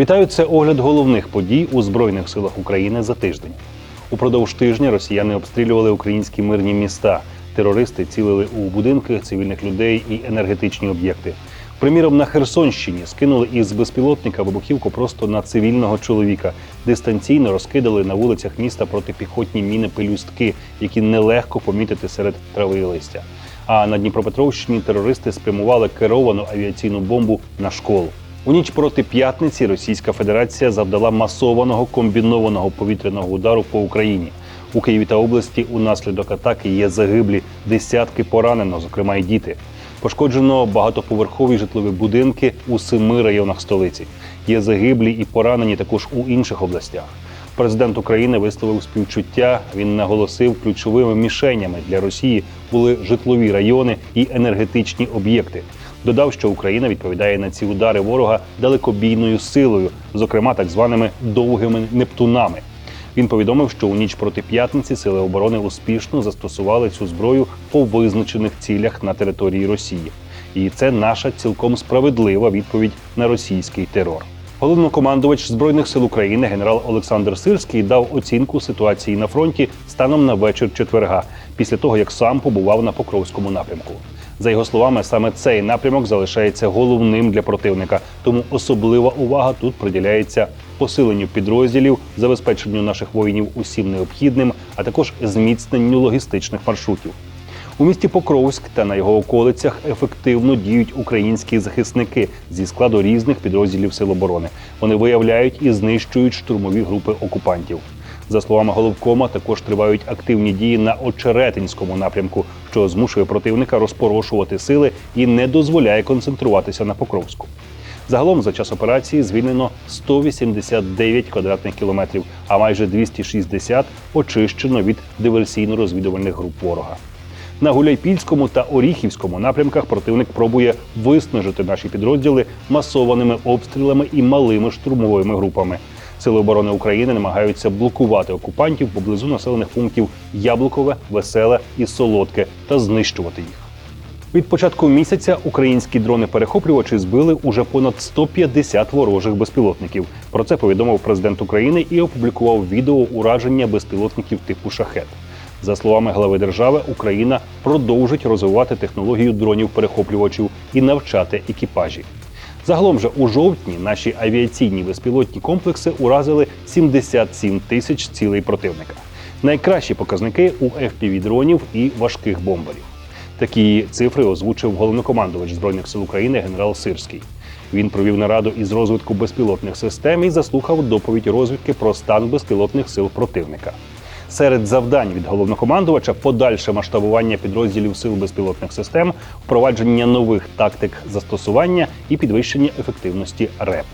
Вітаю, це огляд головних подій у Збройних силах України за тиждень. Упродовж тижня росіяни обстрілювали українські мирні міста. Терористи цілили у будинки цивільних людей і енергетичні об'єкти. Приміром, на Херсонщині скинули із безпілотника вибухівку просто на цивільного чоловіка. Дистанційно розкидали на вулицях міста протипіхотні міни пелюстки, які нелегко помітити серед трави і листя. А на Дніпропетровщині терористи спрямували керовану авіаційну бомбу на школу. У ніч проти п'ятниці Російська Федерація завдала масованого комбінованого повітряного удару по Україні. У Києві та області унаслідок атаки є загиблі, десятки поранено, зокрема й діти. Пошкоджено багатоповерхові житлові будинки у семи районах столиці. Є загиблі і поранені також у інших областях. Президент України висловив співчуття. Він наголосив, ключовими мішенями для Росії були житлові райони і енергетичні об'єкти. Додав, що Україна відповідає на ці удари ворога далекобійною силою, зокрема так званими довгими нептунами. Він повідомив, що у ніч проти п'ятниці сили оборони успішно застосували цю зброю по визначених цілях на території Росії. І це наша цілком справедлива відповідь на російський терор. Головнокомандувач збройних сил України генерал Олександр Сирський дав оцінку ситуації на фронті станом на вечір четверга, після того як сам побував на Покровському напрямку. За його словами, саме цей напрямок залишається головним для противника, тому особлива увага тут приділяється посиленню підрозділів, забезпеченню наших воїнів усім необхідним, а також зміцненню логістичних маршрутів. У місті Покровськ та на його околицях ефективно діють українські захисники зі складу різних підрозділів Сил оборони. Вони виявляють і знищують штурмові групи окупантів. За словами головкома, також тривають активні дії на Очеретинському напрямку, що змушує противника розпорошувати сили і не дозволяє концентруватися на Покровську. Загалом за час операції звільнено 189 квадратних кілометрів, а майже 260 очищено від диверсійно-розвідувальних груп ворога. На Гуляйпільському та Оріхівському напрямках противник пробує виснажити наші підрозділи масованими обстрілами і малими штурмовими групами. Сили оборони України намагаються блокувати окупантів поблизу населених пунктів Яблукове, Веселе і Солодке та знищувати їх. Від початку місяця українські дрони-перехоплювачі збили уже понад 150 ворожих безпілотників. Про це повідомив президент України і опублікував відео ураження безпілотників типу шахет. За словами глави держави, Україна продовжить розвивати технологію дронів-перехоплювачів і навчати екіпажі. Загалом же у жовтні наші авіаційні безпілотні комплекси уразили 77 тисяч цілей противника. Найкращі показники у fpv дронів і важких бомберів. Такі цифри озвучив головнокомандувач збройних сил України генерал Сирський. Він провів нараду із розвитку безпілотних систем і заслухав доповідь розвідки про стан безпілотних сил противника. Серед завдань від головнокомандувача подальше масштабування підрозділів сил безпілотних систем, впровадження нових тактик застосування і підвищення ефективності РЕП.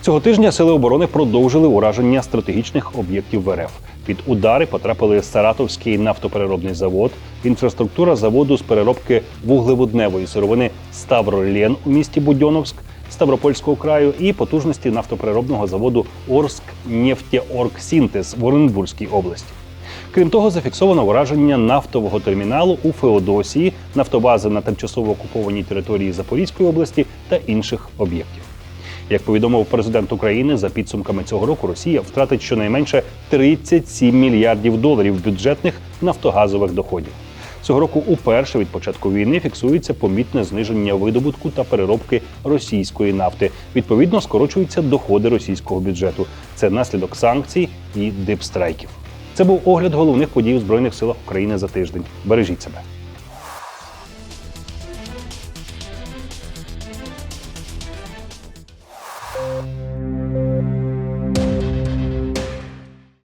Цього тижня сили оборони продовжили ураження стратегічних об'єктів в РФ. Під удари потрапили Саратовський нафтопереробний завод, інфраструктура заводу з переробки вуглеводневої сировини Ставролєн у місті Будьоновськ, Ставропольського краю і потужності нафтопереробного заводу Орск Нефтеоргсінтез в Оренбурзькій області. Крім того, зафіксовано враження нафтового терміналу у Феодосії, нафтобази на тимчасово окупованій території Запорізької області та інших об'єктів. Як повідомив президент України, за підсумками цього року Росія втратить щонайменше 37 мільярдів доларів бюджетних нафтогазових доходів. Цього року уперше від початку війни фіксується помітне зниження видобутку та переробки російської нафти. Відповідно, скорочуються доходи російського бюджету. Це наслідок санкцій і дипстрайків. Це був огляд головних подій у збройних силах України за тиждень. Бережіть себе.